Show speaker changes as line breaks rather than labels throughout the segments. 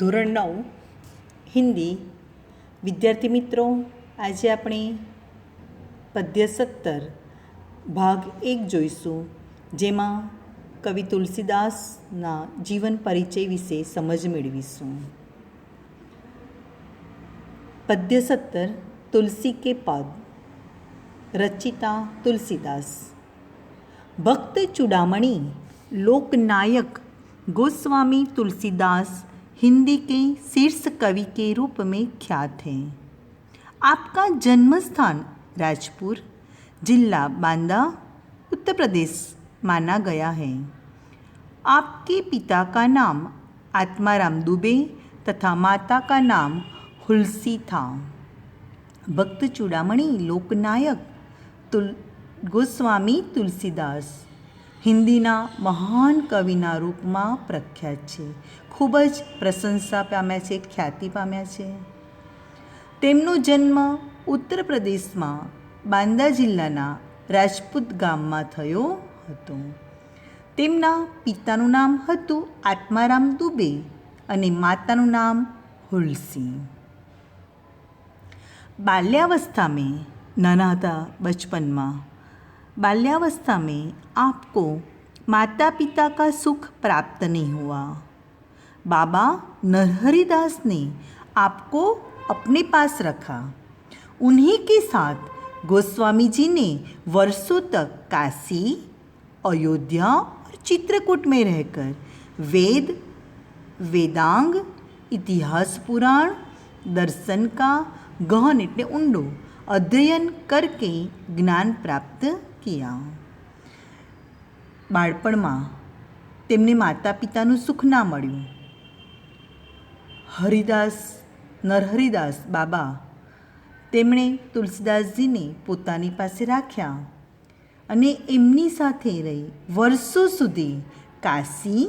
ધોરણ નવ, હિન્દી. વિદ્યાર્થી મિત્રો, આજે આપણે પદ્ય સત્તર, ભાગ એક જોઈશું, જેમાં કવિ તુલસીદાસના જીવન પરિચય વિશે સમજ મેળવીશું. પદ્ય સત્તર, તુલસી કે પદ? રચિતા તુલસીદાસ. ભક્ત ચૂડામણી, લોકનાયક ગોસ્વામી તુલસીદાસ हिंदी के शीर्ष कवि के रूप में ख्यात हैं। आपका जन्म स्थान राजपुर, जिला बांदा, उत्तर प्रदेश माना गया है। आपके पिता का नाम आत्माराम दुबे तथा माता का नाम हुलसी था। भक्त चूड़ामणि, लोकनायक तुल, गोस्वामी तुलसीदास। હિન્દીના મહાન કવિના રૂપમાં પ્રખ્યાત છે. ખૂબ જ પ્રશંસા પામ્યા છે, ખ્યાતિ પામ્યા છે. તેમનો જન્મ ઉત્તર પ્રદેશમાં બાંદા જિલ્લાના રાજપૂત ગામમાં થયો હતો. તેમના પિતાનું નામ હતું આત્મારામ દુબે અને માતાનું નામ હુલસી બાલ્યાવસ્થા મેં નાના હતા બચપનમાં. बाल्यावस्था में आपको माता पिता का सुख प्राप्त नहीं हुआ बाबा नरहरिदास ने आपको अपने पास रखा उन्हीं के साथ गोस्वामी जी ने वर्षों तक काशी अयोध्या और चित्रकूट में रहकर वेद वेदांग इतिहास पुराण दर्शन का गहन એટલે ઊંડું અધ્યયન કરકે જ્ઞાન પ્રાપ્ત કિયા બાળપણમાં તેમને માતા પિતાનું સુખ ના મળ્યું. હરિદાસ, નરહરિદાસ બાબા તેમણે તુલસીદાસજીને પોતાની પાસે રાખ્યા અને એમની સાથે રહી વર્ષો સુધી કાશી,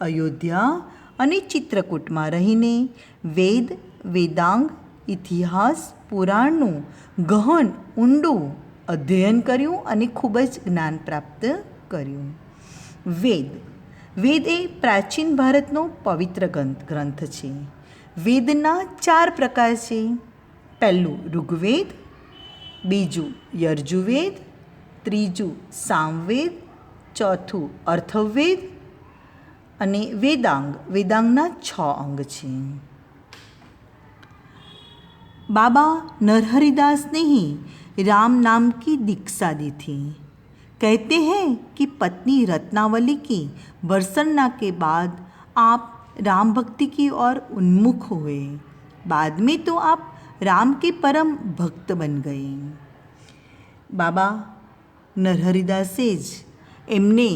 અયોધ્યા અને ચિત્રકૂટમાં રહીને વેદ, વેદાંગ, ઇતિહાસ, પુરાણનું ગહન, ઊંડું અધ્યયન કર્યું અને ખૂબ જ જ્ઞાન પ્રાપ્ત કર્યું. વેદ. વેદ એ પ્રાચીન ભારતનો પવિત્ર ગ્રંથ ગ્રંથ છે. વેદના ચાર પ્રકાર છે. પહેલું ઋગ્વેદ, બીજું યર્જુવેદ ત્રીજું સામવેદ, ચોથું અર્થવેદ અને વેદાંગ. વેદાંગના છ અંગ છે. બાબા નરહરિદાસ નહીં राम नाम की दीक्षा दी थी कहते हैं कि पत्नी रत्नावली की वर्षणना के बाद आप राम भक्ति की ओर उन्मुख हुए बाद में तो आप राम के परम भक्त बन गए બાબા નરહરિદાસે જ એમને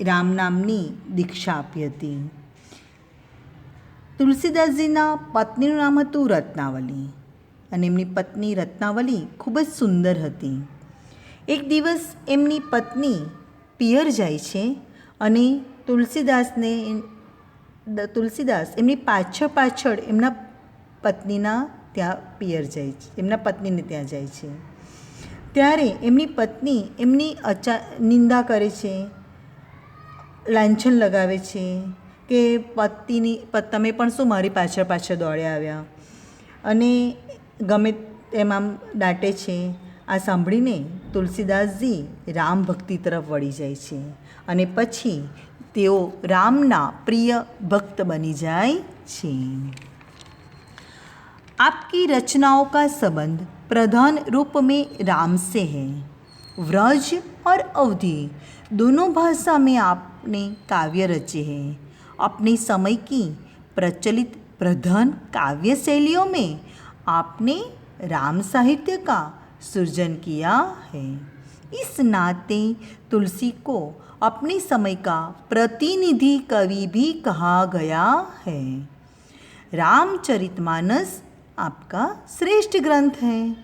રામ નામની દીક્ષા આપી હતી તુલસીદાસજીના પત્નીનું નામ હતું રત્નાવલી અને એમની પત્ની રત્નાવલી ખૂબ જ સુંદર હતી. એક દિવસ એમની પત્ની પિયર જાય છે અને તુલસીદાસને તુલસીદાસ એમની પાછળ પાછળ એમના પત્નીના ત્યાં પિયર જાય છે, એમના પત્નીને ત્યાં જાય છે. ત્યારે એમની પત્ની એમની અચા, નિંદા કરે છે, લાંછન લગાવે છે કે પતિની તમે પણ શું મારી પાછળ પાછળ દોડ્યા આવ્યા? અને ગમે તેમ આમ દાટે છે આ સાંભળીને તુલસીદાસજી રામ ભક્તિ તરફ વળી જાય છે અને પછી તેઓ રામના પ્રિય ભક્ત બની જાય છે आपकी रचनाओं का संबंध प्रधान रूप में राम से है व्रज और अवधि दोनों भाषा में आपने काव्य रचे हैं अपने समय की प्रचलित प्रधान काव्य शैलियों में आपने राम साहित्य का सृजन किया है। इस नाते तुलसी को अपने समय का प्रतिनिधि कवि भी कहा गया है। रामचरितमानस आपका श्रेष्ठ ग्रंथ है।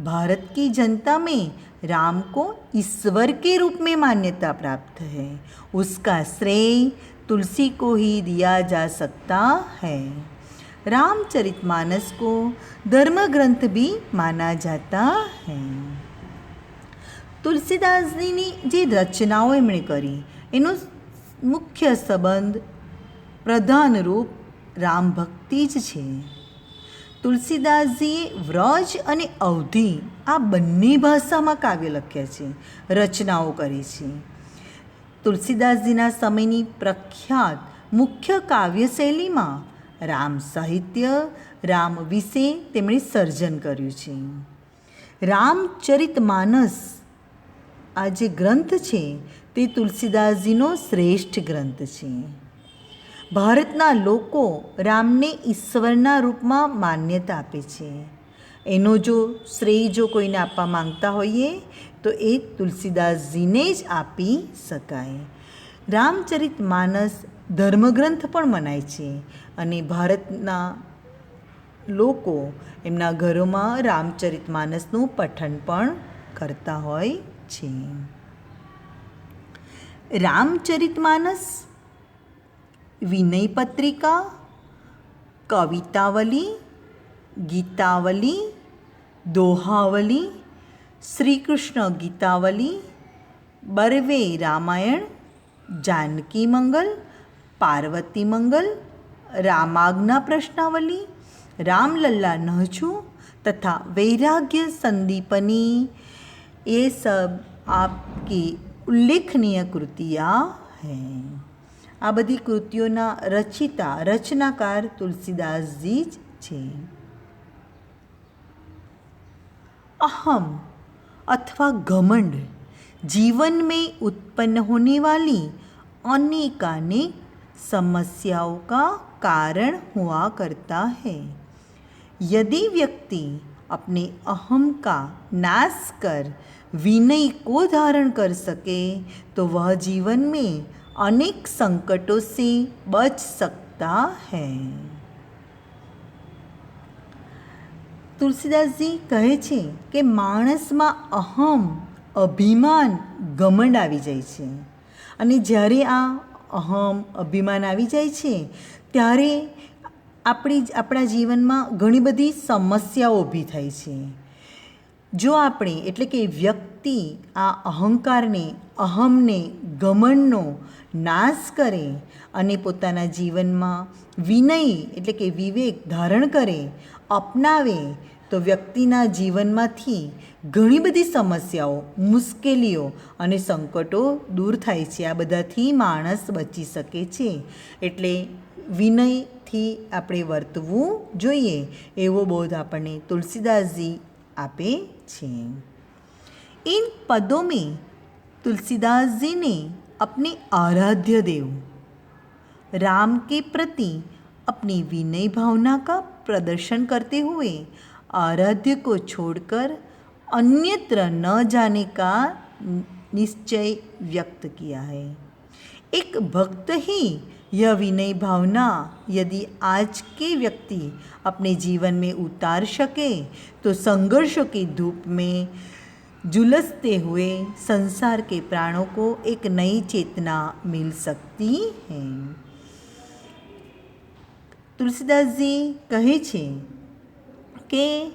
भारत की जनता में राम को ईश्वर के रूप में मान्यता प्राप्त है। उसका श्रेय तुलसी को ही दिया जा सकता है। रामचरितमानस को धर्म ग्रंथ भी माना जाता है તુલસીદાસજીની જે રચનાઓ એમણે કરી એનો મુખ્ય સંબંધ પ્રધાન રૂપ રામ ભક્તિ જ છે તુલસીદાસજીએ વ્રજ અને અવધિ આ બંને ભાષામાં કાવ્ય લખ્યા છે રચનાઓ કરી છે તુલસીદાસજીના સમયની પ્રખ્યાત મુખ્ય કાવ્ય શૈલીમાં રામ સાહિત્ય, રામ વિશે તેમણે સર્જન કર્યું છે. રામચરિત માનસ આ જે ગ્રંથ છે, તે તુલસીદાસજીનો શ્રેષ્ઠ ગ્રંથ છે. ભારતના લોકો રામને ઈશ્વરના રૂપમાં માન્યતા આપે છે. એનો જો શ્રેય જો કોઈને આપવા માંગતા હોઈએ, તો એ તુલસીદાસજીને જ આપી શકાય. રામચરિત માનસ ધર્મગ્રંથ પણ મનાય છે અને ભારતના લોકો એમના ઘરોમાં રામચરિત માનસનું પઠન પણ કરતા હોય છે. રામચરિત માનસ, વિનય પત્રિકા, કવિતાવલી, ગીતાવલી, દોહાવલી શ્રી કૃષ્ણ ગીતાવલી, બરવે રામાયણ જાનકી મંગલ પાર્વતી મંગલ રામાજ્ઞા પ્રશ્નાવલી રામલલ્લા નહછુ તથા વૈરાગ્ય સંદીપની એ સબ આપી ઉલ્લેખનીય કૃતિયા હૈ આ બધી કૃતિઓના રચિતા રચનાકાર તુલસીદાસજી જ છે અહમ અથવા ઘમંડ जीवन में उत्पन्न होने वाली अनेकानेक समस्याओं का कारण हुआ करता है यदि व्यक्ति अपने अहम का नाश कर विनय को धारण कर सके तो वह जीवन में अनेक संकटों से बच सकता है તુલસીદાસજી કહે છે કે માણસમાં અહમ અભિમાન ઘમંડ આવી જાય છે. અને જ્યારે આ અહમ, અભિમાન આવી જાય છે, ત્યારે આપણી આપણા જીવનમાં ઘણી બધી સમસ્યાઓ ઊભી થાય છે. જો આપણે, એટલે કે વ્યક્તિ આ અહંકારને, અહમને ગમનનો નાશ કરે અને પોતાના જીવનમાં વિનય, એટલે કે વિવેક ધારણ કરે, અપનાવે તો વ્યક્તિના જીવનમાંથી ઘણી બધી સમસ્યાઓ મુશ્કેલીઓ અને સંકટો દૂર થાય છે આ બધાથી માણસ બચી શકે છે એટલે વિનયથી આપણે વર્તવું જોઈએ એવો બોધ આપણને તુલસીદાસજી આપે છે इन पदों में तुलसीदास जी ने अपने आराध्य देव राम के प्रति अपनी विनय भावना का प्रदर्शन करते हुए आराध्य को छोड़कर अन्यत्र न जाने का निश्चय व्यक्त किया है एक भक्त ही यह विनय भावना यदि आज के व्यक्ति अपने जीवन में उतार सके तो संघर्षों की धूप में झुलसते हुए संसार के प्राणों को एक नई चेतना मिल सकती है તુલસીદાસજી કહે છે કે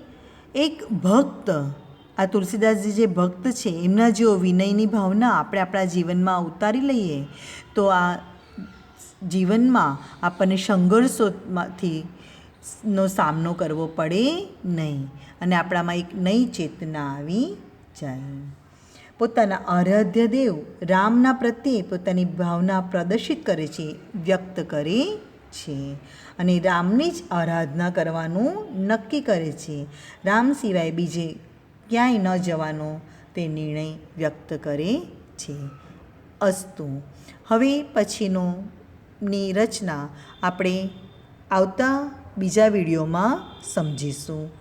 એક ભક્ત, આ તુલસીદાસજી જે ભક્ત છે, એમના જેવો વિનયની ભાવના આપણે આપણા જીવનમાં ઉતારી લઈએ, તો આ જીવનમાં આપણને સંઘર્ષોમાંથી નો સામનો કરવો પડે નહીં અને આપણામાં એક નઈ ચેતના આવી જાય. પોતાના આરાધ્ય દેવ રામના પ્રત્યે પોતાની ભાવના પ્રદર્શિત કરે છે, વ્યક્ત કરે છે. અને રામની જ આરાધના કરવાનું નક્કી કરે છે. રામ સિવાય બીજે ક્યાંય ન જવાનો તે નિર્ણય વ્યક્ત કરે છે. અસ્તુ. હવે પછીનો ની રચના આપણે આવતા બીજા વિડીયોમાં સમજીશું.